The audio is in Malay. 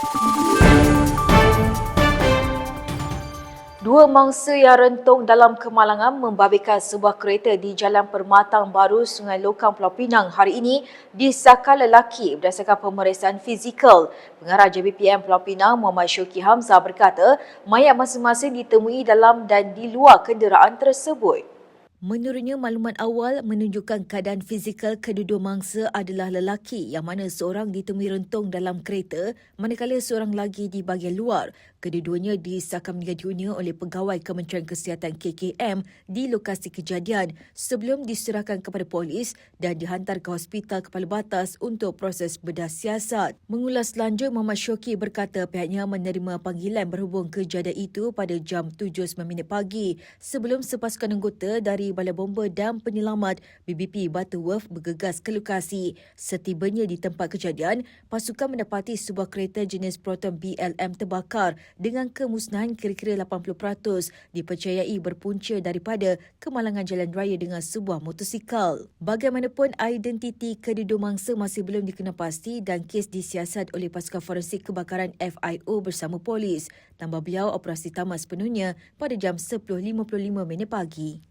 Dua mangsa yang rentung dalam kemalangan membabitkan sebuah kereta di Jalan Permatang Baru, Sungai Lokang, Pulau Pinang hari ini disahkan lelaki berdasarkan pemeriksaan fizikal. Pengarah JBPM Pulau Pinang Muhammad Syoki Hamzah berkata mayat masing-masing ditemui dalam dan di luar kenderaan tersebut. Menurutnya, maklumat awal menunjukkan keadaan fizikal kedua-dua mangsa adalah lelaki yang mana seorang ditemui rentung dalam kereta manakala seorang lagi di bahagian luar. Kedua-duanya disahkan meninggal dunia oleh pegawai Kementerian Kesihatan KKM di lokasi kejadian sebelum diserahkan kepada polis dan dihantar ke Hospital Kepala Batas untuk proses bedah siasat. Mengulas lanjut, Muhammad Syoki berkata pihaknya menerima panggilan berhubung kejadian itu pada jam 7.09 pagi sebelum sepasukan anggota dari Balai Bomba dan Penyelamat BBP Butterworth bergegas ke lokasi. Setibanya di tempat kejadian, pasukan mendapati sebuah kereta jenis Proton BLM terbakar dengan kemusnahan kira-kira 80% dipercayai berpunca daripada kemalangan jalan raya dengan sebuah motosikal. Bagaimanapun, identiti kedua mangsa masih belum dikenal pasti dan kes disiasat oleh pasukan forensik kebakaran FIO bersama polis. Tambah beliau, operasi tamat sepenuhnya pada jam 10.55 minit pagi.